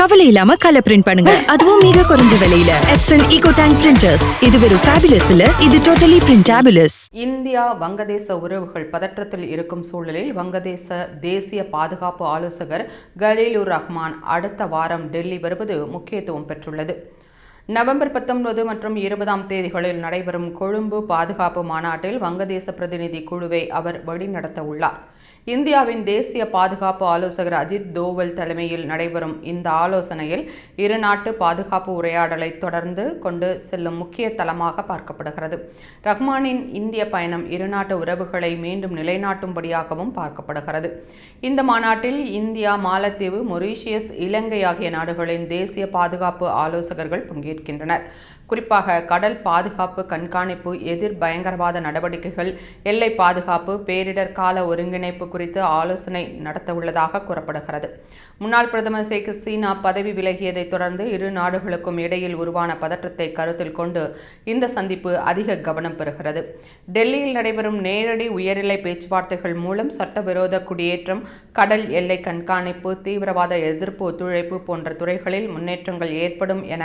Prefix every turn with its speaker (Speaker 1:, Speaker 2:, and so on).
Speaker 1: கவலை இல்லாம colour print பண்ணுங்க. அதுவும் மிக குறைஞ்ச விலையில. எப்சன் ஈகோ டேங்க் பிரிண்டர்ஸ் இது வெறும் ஃபேபுலஸ் இல்ல இது டோட்டலி பிரிண்டபிளஸ்
Speaker 2: இந்தியா வங்கதேச உறவுகள் பதற்றத்தில் இருக்கும் சூழலில் வங்கதேச தேசிய பாதுகாப்பு ஆலோசகர் கலீலுர் ரஹ்மான் அடுத்த வாரம் டெல்லி வருவது முக்கியத்துவம் பெற்றுள்ளது. நவம்பர் பத்தொன்பது மற்றும் இருபதாம் தேதிகளில் நடைபெறும் கொழும்பு பாதுகாப்பு மாநாட்டில் வங்கதேச பிரதிநிதி குழுவை அவர் வழிநடத்த உள்ளார் இந்தியாவின் தேசிய பாதுகாப்பு ஆலோசகர் அஜித் தோவல் தலைமையில் நடைபெறும் இந்த ஆலோசனையில் இரு நாட்டு பாதுகாப்பு உரையாடலை தொடர்ந்து கொண்டு செல்லும் முக்கிய தளமாக பார்க்கப்படுகிறது. ரஹ்மானின் இந்திய பயணம் இரு நாட்டு உறவுகளை மீண்டும் நிலைநாட்டும்படியாகவும் பார்க்கப்படுகிறது. இந்த மாநாட்டில் இந்தியா மாலத்தீவு மொரீஷியஸ் இலங்கை ஆகிய நாடுகளின் தேசிய பாதுகாப்பு ஆலோசகர்கள் பங்கேற்கின்றனர் குறிப்பாக கடல் பாதுகாப்பு கண்காணிப்பு எதிர் பயங்கரவாத நடவடிக்கைகள் எல்லை பாதுகாப்பு பேரிடர் கால ஒருங்கிணைப்பு குறித்து ஆலோசனை நடத்தவுள்ளதாக கூறப்படுகிறது. முன்னாள் பிரதமர் ஷேக் சீனா பதவி விலகியதைத் தொடர்ந்து இரு நாடுகளுக்கும் இடையில் உருவான பதற்றத்தை கருத்தில் கொண்டு இந்த சந்திப்பு அதிக கவனம் பெறுகிறது. டெல்லியில் நடைபெறும் நேரடி உயர்நிலை பேச்சுவார்த்தைகள் மூலம் சட்டவிரோத குடியேற்றம் கடல் எல்லை கண்காணிப்பு தீவிரவாத எதிர்ப்பு ஒத்துழைப்பு போன்ற துறைகளில் முன்னேற்றங்கள் ஏற்படும் என